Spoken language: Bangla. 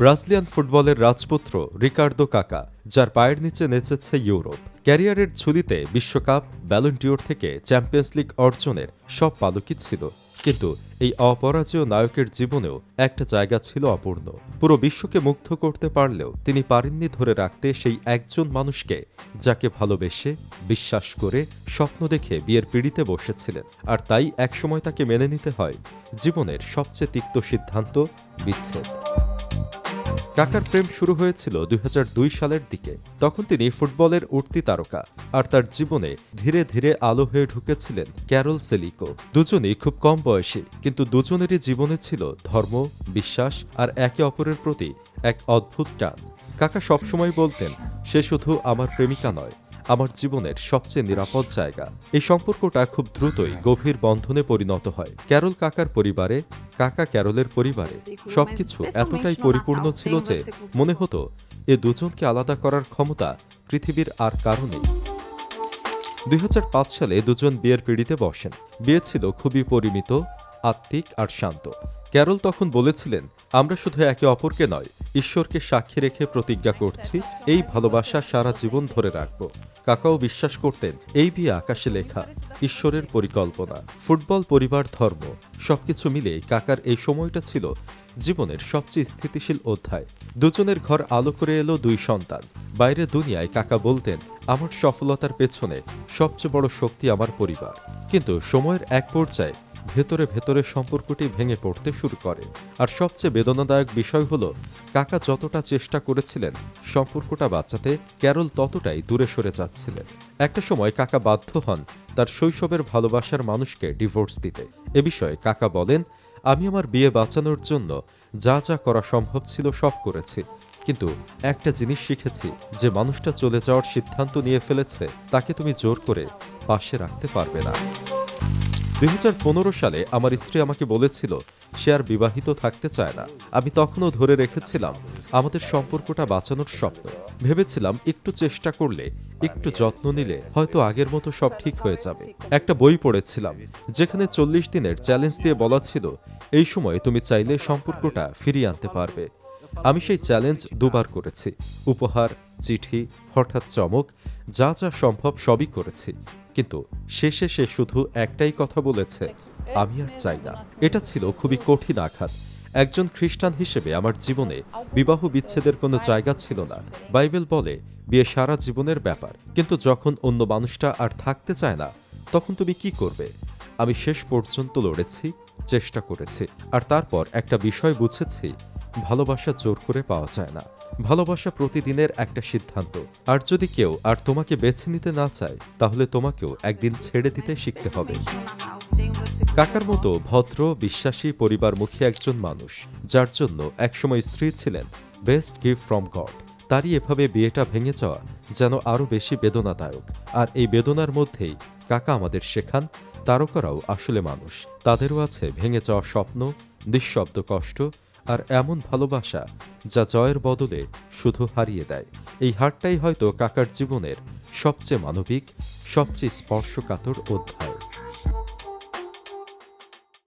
ব্রাজিলিয়ান ফুটবলের রাজপুত্র রিকার্দো কাকা, যার পায়ের নিচে নেচেছে ইউরোপ। ক্যারিয়ারের ঝুলিতে বিশ্বকাপ ব্যালন্টিওর থেকে চ্যাম্পিয়ন্স লিগ অর্জনের সব পালকই ছিল। কিন্তু এই অপরাজেয় নায়কের জীবনেও একটা জায়গা ছিল অপূর্ণ। পুরো বিশ্বকে মুগ্ধ করতে পারলেও তিনি পারেননি ধরে রাখতে সেই একজন মানুষকে, যাকে ভালোবেসে, বিশ্বাস করে, স্বপ্ন দেখে বিয়ের পিড়িতে বসেছিলেন। আর তাই একসময় তাকে মেনে নিতে হয় জীবনের সবচেয়ে তিক্ত সিদ্ধান্ত, বিচ্ছেদ। কাকার প্রেম শুরু হয়েছিল দুই হাজার দুই সালের দিকে। তখন তিনি ফুটবলের উঠতি তারকা, আর তার জীবনে ধীরে ধীরে আলো হয়ে ঢুকেছিলেন ক্যারল সেলিকো। দুজনেই খুব কম বয়সী, কিন্তু দুজনেরই জীবনে ছিল ধর্ম, বিশ্বাস, আর একে অপরের প্রতি এক অদ্ভুত টান। কাকা সবসময় বলতেন, সে শুধু আমার প্রেমিকা নয়, আমার জীবনের সবচেয়ে নিরাপদ জায়গা। এই সম্পর্কটা খুব দ্রুতই গভীর বন্ধনে পরিণত হয়। ক্যারল কাকার পরিবারে কাকা ক্যারলের পরিবারে সবকিছু এতটাই পরিপূর্ণ ছিল যে মনে হতো এ দুজনকে আলাদা করার ক্ষমতা পৃথিবীর আর কারণেই দুই সালে দুজন বিয়ের পিড়িতে বসেন। বিয়ে ছিল খুবই পরিমিত, আত্মিক আর শান্ত। ক্যারল তখন বলেছিলেন, আমরা শুধু একে অপরকে নয়, ঈশ্বরকে সাক্ষী রেখে প্রতিজ্ঞা করছি, এই ভালোবাসা সারা জীবন ধরে রাখব। কাকাও বিশ্বাস করতেন, এই বিয়ে আকাশে লেখা। ঈশ্বরের পরিকল্পনা, ফুটবল পরিবার ধর্ম, সবকিছু মিলে কাকার এই সময়টা ছিল জীবনের সবচেয়ে স্থিতিশীল অধ্যায়। দুজনের ঘর আলো করে এলো দুই সন্তান। বাইরে দুনিয়ায় কাকা বলতেন, আমার সফলতার পেছনে সবচেয়ে বড় শক্তি আমার পরিবার। কিন্তু সময়ের এক পর্যায়ে ভেতরে ভেতরে সম্পর্কটি ভেঙে পড়তে শুরু করে। আর সবচেয়ে বেদনাদায়ক বিষয় হলো, কাকা যতটা চেষ্টা করেছিলেন সম্পর্কটা বাঁচাতে, ক্যারল ততটাই দূরে সরে যাচ্ছিলেন। একটা সময় কাকা বাধ্য হন তার শৈশবের ভালোবাসার মানুষকে ডিভোর্স দিতে। এ বিষয়ে কাকা বলেন, আমি আমার বিয়ে বাঁচানোর জন্য যা যা করা সম্ভব ছিল সব করেছি। কিন্তু একটা জিনিস শিখেছি, যে মানুষটা চলে যাওয়ার সিদ্ধান্ত নিয়ে ফেলেছে, তাকে তুমি জোর করে পাশে রাখতে পারবে না। দুই হাজার পনেরো সালে আমার স্ত্রী আমাকে বলেছিল, সে আর বিবাহিত থাকতে চায় না। আমি তখনও ধরে রেখেছিলাম, আমাদের সম্পর্কটা বাঁচানোর স্বপ্ন। ভেবেছিলাম একটু চেষ্টা করলে, একটু যত্ন নিলে হয়তো আগের মতো সব ঠিক হয়ে যাবে। একটা বই পড়েছিলাম, যেখানে চল্লিশ দিনের চ্যালেঞ্জ দিয়ে বলা ছিল, এই সময় তুমি চাইলে সম্পর্কটা ফিরিয়ে আনতে পারবে। আমি সেই চ্যালেঞ্জ দুবার করেছি। উপহার, চিঠি, হঠাৎ চমক, যা যা সম্ভব সবই করেছি। কিন্তু শেষে সে শুধু একটাই কথা বলেছে, আমি আর চাই না। এটা ছিল খুবই কঠিন আঘাত। একজন খ্রিস্টান হিসেবে আমার জীবনে বিবাহ বিচ্ছেদের কোনো জায়গা ছিল না। বাইবেল বলে, বিয়ে সারা জীবনের ব্যাপার। কিন্তু যখন অন্য মানুষটা আর থাকতে চায় না, তখন তুমি কি করবে? আমি শেষ পর্যন্ত লড়েছি চেষ্টা করেছি। আর তারপর একটা বিষয় বুঝেছি, ভালোবাসা জোর করে পাওয়া যায় না। ভালোবাসা প্রতিদিনের একটা সিদ্ধান্ত। আর যদি কেউ আর তোমাকে বেছে নিতে না চায়, তাহলে তোমাকেও একদিন ছেড়ে দিতে শিখতে হবে। কাকার মতো ভদ্র, বিশ্বাসী, পরিবারমুখী একজন মানুষ, যার জন্য একসময় স্ত্রী ছিলেন বেস্ট গিফট ফ্রম গড। তারই এভাবে বিয়েটা ভেঙে যাওয়া যেন আরও বেশি বেদনাদায়ক। আর এই বেদনার মধ্যেই কাকা আমাদের শেখান তারকারাও আসলে মানুষ। তাদেরও আছে ভেঙে যাওয়া স্বপ্ন, নিঃশব্দ কষ্ট আর এমন ভালোবাসা যা জয়ের বদলে শুধু হারিয়ে দেয়। এই হারটাই হয়তো কাকার জীবনের সবচেয়ে মানবিক, সবচেয়ে স্পর্শকাতর অধ্যায়।